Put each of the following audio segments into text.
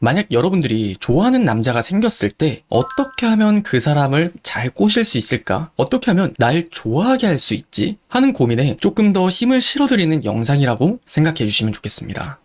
만약 여러분들이 좋아하는 남자가 생겼을 때 어떻게 하면 그 사람을 잘 꼬실 수 있을까? 어떻게 하면 날 좋아하게 할 수 있지? 하는 고민에 조금 더 힘을 실어드리는 영상이라고 생각해 주시면 좋겠습니다.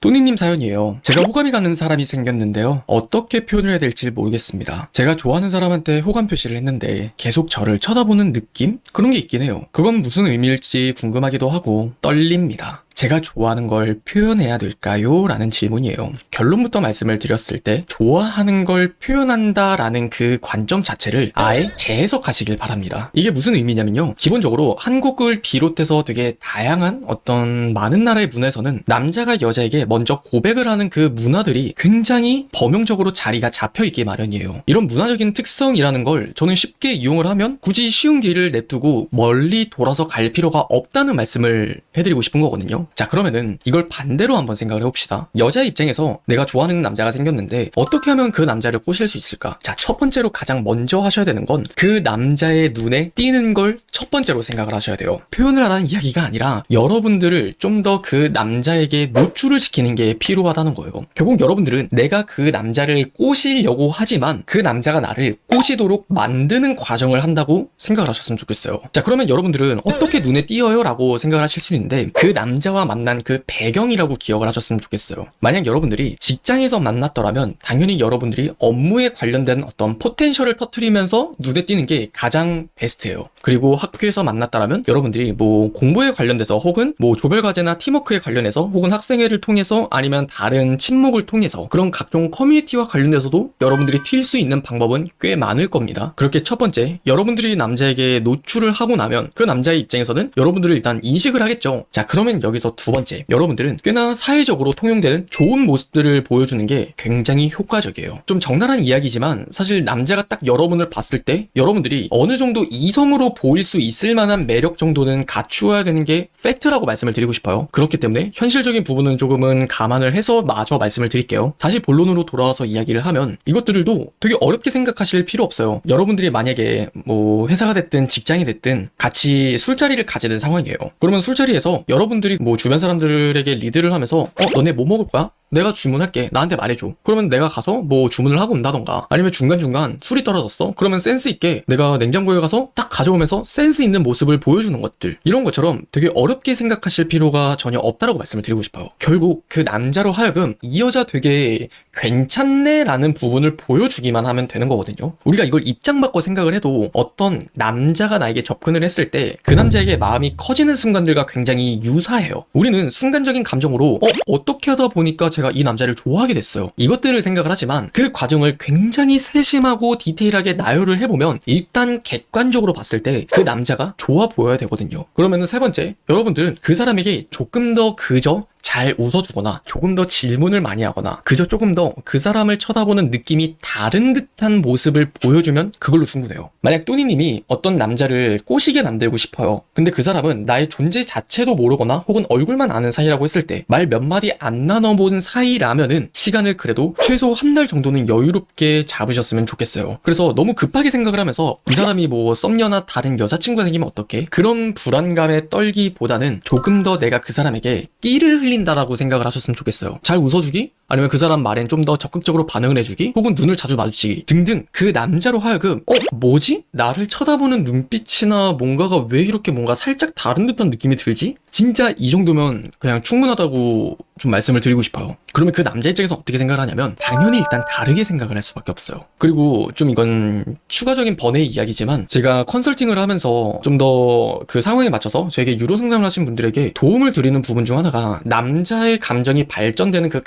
또니님 사연이에요. 제가 호감이 가는 사람이 생겼는데요. 어떻게 표현을 해야 될지 모르겠습니다. 제가 좋아하는 사람한테 호감 표시를 했는데 계속 저를 쳐다보는 느낌? 그런 게 있긴 해요. 그건 무슨 의미일지 궁금하기도 하고 떨립니다. 제가 좋아하는 걸 표현해야 될까요? 라는 질문이에요. 결론부터 말씀을 드렸을 때 좋아하는 걸 표현한다 라는 그 관점 자체를 아예 재해석하시길 바랍니다. 이게 무슨 의미냐면요. 기본적으로 한국을 비롯해서 되게 다양한 어떤 많은 나라의 문화에서는 남자가 여자에게 먼저 고백을 하는 그 문화들이 굉장히 범용적으로 자리가 잡혀 있기 마련이에요. 이런 문화적인 특성이라는 걸 저는 쉽게 이용을 하면 굳이 쉬운 길을 냅두고 멀리 돌아서 갈 필요가 없다는 말씀을 해드리고 싶은 거거든요. 자, 그러면은 이걸 반대로 한번 생각을 해봅시다. 여자 입장에서 내가 좋아하는 남자가 생겼는데 어떻게 하면 그 남자를 꼬실 수 있을까? 자, 첫 번째로 가장 먼저 하셔야 되는 건 그 남자의 눈에 띄는 걸 첫 번째로 생각을 하셔야 돼요. 표현을 하라는 이야기가 아니라 여러분들을 좀 더 그 남자에게 노출을 시키는 게 필요하다는 거예요. 결국 여러분들은 내가 그 남자를 꼬시려고 하지만 그 남자가 나를 꼬시도록 만드는 과정을 한다고 생각을 하셨으면 좋겠어요. 자, 그러면 여러분들은 어떻게 눈에 띄어요? 라고 생각을 하실 수 있는데 그 남자와 만난 그 배경이라고 기억을 하셨으면 좋겠어요. 만약 여러분들이 직장에서 만났더라면 당연히 여러분들이 업무에 관련된 어떤 포텐셜을 터트리면서 눈에 띄는 게 가장 베스트예요. 그리고 학교에서 만났다라면 여러분들이 뭐 공부에 관련돼서 혹은 뭐 조별 과제나 팀워크에 관련해서 혹은 학생회를 통해서 아니면 다른 친목을 통해서 그런 각종 커뮤니티와 관련돼서도 여러분들이 튈 수 있는 방법은 꽤 많을 겁니다. 그렇게 첫 번째, 여러분들이 남자에게 노출을 하고 나면 그 남자의 입장에서는 여러분들을 일단 인식을 하겠죠. 자, 그러면 여기서 두 번째, 여러분들은 꽤나 사회적으로 통용되는 좋은 모습들을 보여주는 게 굉장히 효과적이에요. 좀 적나라한 이야기지만 사실 남자가 딱 여러분을 봤을 때 여러분들이 어느 정도 이성으로 보일 수 있을 만한 매력 정도는 갖추어야 되는 게 팩트라고 말씀을 드리고 싶어요. 그렇기 때문에 현실적인 부분은 조금은 감안을 해서 마저 말씀을 드릴게요. 다시 본론으로 돌아와서 이야기를 하면 이것들도 되게 어렵게 생각하실 필요 없어요. 여러분들이 만약에 뭐 회사가 됐든 직장이 됐든 같이 술자리를 가지는 상황이에요. 그러면 술자리에서 여러분들이 뭐 주변 사람들에게 리드를 하면서 어 너네 뭐 먹을 거야? 내가 주문할게. 나한테 말해줘. 그러면 내가 가서 뭐 주문을 하고 온다던가 아니면 중간중간 술이 떨어졌어. 그러면 센스 있게 내가 냉장고에 가서 딱 가져오면서 센스 있는 모습을 보여주는 것들. 이런 것처럼 되게 어렵게 생각하실 필요가 전혀 없다라고 말씀을 드리고 싶어요. 결국 그 남자로 하여금 이 여자 되게 괜찮네 라는 부분을 보여주기만 하면 되는 거거든요. 우리가 이걸 입장 바꿔 생각을 해도 어떤 남자가 나에게 접근을 했을 때 그 남자에게 마음이 커지는 순간들과 굉장히 유사해요. 우리는 순간적인 감정으로 어, 어떻게 하다 보니까 제가 이 남자를 좋아하게 됐어요. 이것들을 생각을 하지만 그 과정을 굉장히 세심하고 디테일하게 나열을 해보면 일단 객관적으로 봤을 때 그 남자가 좋아 보여야 되거든요. 그러면은 세 번째, 여러분들은 그 사람에게 조금 더 그저 잘 웃어주거나 조금 더 질문을 많이 하거나 그저 조금 더 그 사람을 쳐다보는 느낌이 다른 듯한 모습을 보여주면 그걸로 충분해요. 만약 또니님이 어떤 남자를 꼬시게 만들고 싶어요. 근데 그 사람은 나의 존재 자체도 모르거나 혹은 얼굴만 아는 사이라고 했을 때 말 몇 마디 안 나눠본 사이라면은 시간을 그래도 최소 한 달 정도는 여유롭게 잡으셨으면 좋겠어요. 그래서 너무 급하게 생각을 하면서 이 사람이 뭐 썸녀나 다른 여자친구가 생기면 어떡해? 그런 불안감에 떨기보다는 조금 더 내가 그 사람에게 끼를 흘 린다라고 생각을 하셨으면 좋겠어요. 잘 웃어주기? 아니면 그 사람 말엔 좀 더 적극적으로 반응을 해주기? 혹은 눈을 자주 마주치기? 등등 그 남자로 하여금 어? 뭐지? 나를 쳐다보는 눈빛이나 뭔가가 왜 이렇게 뭔가 살짝 다른 듯한 느낌이 들지? 진짜 이 정도면 그냥 충분하다고 좀 말씀을 드리고 싶어요. 그러면 그 남자 입장에서 어떻게 생각을 하냐면 당연히 일단 다르게 생각을 할 수밖에 없어요. 그리고 좀 이건 추가적인 번외 이야기지만 제가 컨설팅을 하면서 좀 더 그 상황에 맞춰서 저에게 유로 상담을 하신 분들에게 도움을 드리는 부분 중 하나가 남자의 감정이 발전되는 그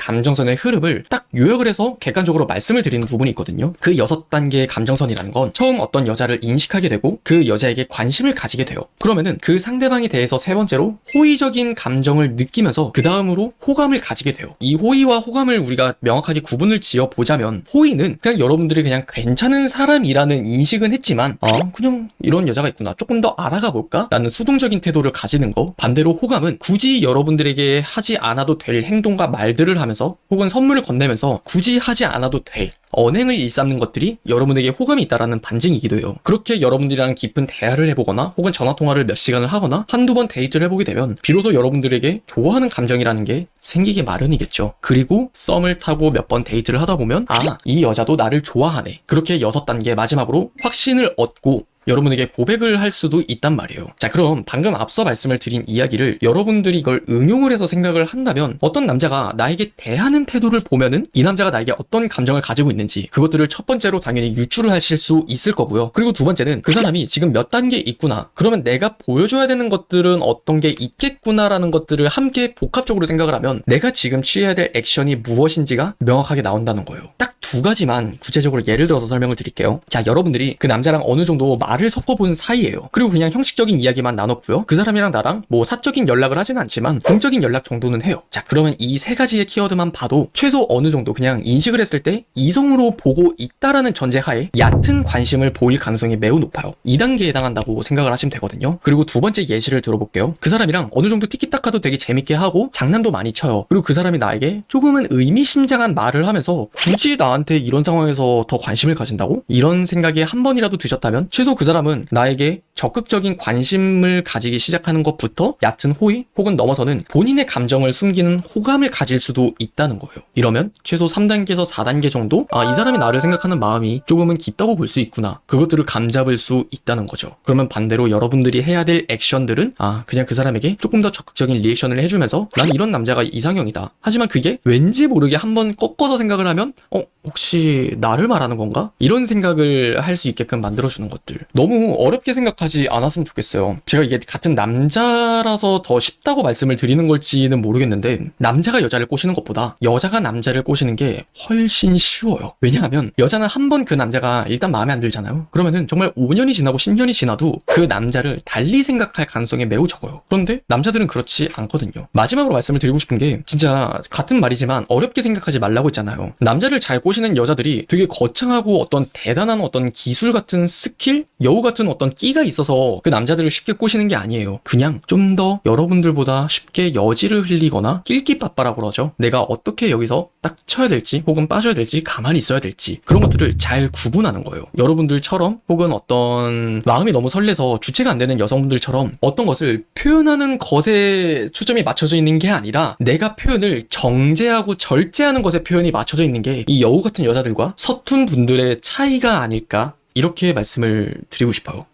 감정선의 흐름을 딱 요약을 해서 객관적으로 말씀을 드리는 부분이 있거든요. 그 여섯 단계의 감정선이라는 건 처음 어떤 여자를 인식하게 되고 그 여자에게 관심을 가지게 돼요. 그러면은 그 상대방에 대해서 세 번째로 호의적인 감정을 느끼면서 그 다음으로 호감을 가지게 돼요. 이 호의와 호감을 우리가 명확하게 구분을 지어 보자면 호의는 그냥 여러분들이 그냥 괜찮은 사람이라는 인식은 했지만 아 그냥 이런 여자가 있구나 조금 더 알아가 볼까? 라는 수동적인 태도를 가지는 거 반대로 호감은 굳이 여러분들에게 하지 않아도 될 행동과 말들을 하면서 혹은 혹은 선물을 건네면서 굳이 하지 않아도 될 언행을 일삼는 것들이 여러분에게 호감이 있다라는 반증이기도 해요. 그렇게 여러분들이랑 깊은 대화를 해보거나 혹은 전화통화를 몇 시간을 하거나 한두 번 데이트를 해보게 되면 비로소 여러분들에게 좋아하는 감정이라는 게 생기기 마련이겠죠. 그리고 썸을 타고 몇 번 데이트를 하다 보면 아, 이 여자도 나를 좋아하네. 그렇게 여섯 단계 마지막으로 확신을 얻고 여러분에게 고백을 할 수도 있단 말이에요. 자, 그럼 방금 앞서 말씀을 드린 이야기를 여러분들이 이걸 응용을 해서 생각을 한다면 어떤 남자가 나에게 대하는 태도를 보면은 이 남자가 나에게 어떤 감정을 가지고 있는지 그것들을 첫 번째로 당연히 유추를 하실 수 있을 거고요. 그리고 두 번째는 그 사람이 지금 몇 단계 있구나. 그러면 내가 보여줘야 되는 것들은 어떤 게 있겠구나라는 것들을 함께 복합적으로 생각을 하면 내가 지금 취해야 될 액션이 무엇인지가 명확하게 나온다는 거예요. 딱 두 가지만 구체적으로 예를 들어서 설명을 드릴게요. 자, 여러분들이 그 남자랑 어느 정도 말을 섞어본 사이예요. 그리고 그냥 형식적인 이야기만 나눴고요. 그 사람이랑 나랑 뭐 사적인 연락을 하진 않지만 공적인 연락 정도는 해요. 자, 그러면 이 세 가지의 키워드만 봐도 최소 어느 정도 그냥 인식을 했을 때 이성으로 보고 있다라는 전제하에 얕은 관심을 보일 가능성이 매우 높아요. 2단계에 해당한다고 생각을 하시면 되거든요. 그리고 두 번째 예시를 들어볼게요. 그 사람이랑 어느 정도 티키타카도 되게 재밌게 하고 장난도 많이 쳐요. 그리고 그 사람이 나에게 조금은 의미심장한 말을 하면서 굳이 나한테 이런 상황에서 더 관심을 가진다고? 이런 생각이 한 번이라도 드셨다면 최소 그 사람은 나에게 적극적인 관심을 가지기 시작하는 것부터 얕은 호의 혹은 넘어서는 본인의 감정을 숨기는 호감을 가질 수도 있다는 거예요. 이러면 최소 3단계에서 4단계 정도 아, 이 사람이 나를 생각하는 마음이 조금은 깊다고 볼 수 있구나. 그것들을 감잡을 수 있다는 거죠. 그러면 반대로 여러분들이 해야 될 액션들은 아, 그냥 그 사람에게 조금 더 적극적인 리액션을 해주면서 난 이런 남자가 이상형이다. 하지만 그게 왠지 모르게 한번 꺾어서 생각을 하면 어, 혹시 나를 말하는 건가? 이런 생각을 할 수 있게끔 만들어주는 것들. 너무 어렵게 생각하 지 않았으면 좋겠어요. 제가 이게 같은 남자라서 더 쉽다고 말씀을 드리는 걸지는 모르겠는데, 남자가 여자를 꼬시는 것보다 여자가 남자를 꼬시는 게 훨씬 쉬워요. 왜냐하면 여자는 한 번 그 남자가 일단 마음에 안 들잖아요. 그러면은 정말 5년이 지나고 10년이 지나도 그 남자를 달리 생각할 가능성이 매우 적어요. 그런데 남자들은 그렇지 않거든요. 마지막으로 말씀을 드리고 싶은 게 진짜 같은 말이지만 어렵게 생각하지 말라고 했잖아요. 남자를 잘 꼬시는 여자들이 되게 거창하고 어떤 대단한 어떤 기술 같은 스킬, 여우 같은 어떤 끼가 있어서 그 남자들을 쉽게 꼬시는 게 아니에요. 그냥 좀 더 여러분들보다 쉽게 여지를 흘리거나 낄끼빠빠라고 그러죠. 내가 어떻게 여기서 딱 쳐야 될지 혹은 빠져야 될지 가만히 있어야 될지 그런 것들을 잘 구분하는 거예요. 여러분들처럼 혹은 어떤 마음이 너무 설레서 주체가 안 되는 여성분들처럼 어떤 것을 표현하는 것에 초점이 맞춰져 있는 게 아니라 내가 표현을 정제하고 절제하는 것에 표현이 맞춰져 있는 게 이 여우 같은 여자들과 서툰 분들의 차이가 아닐까 이렇게 말씀을 드리고 싶어요.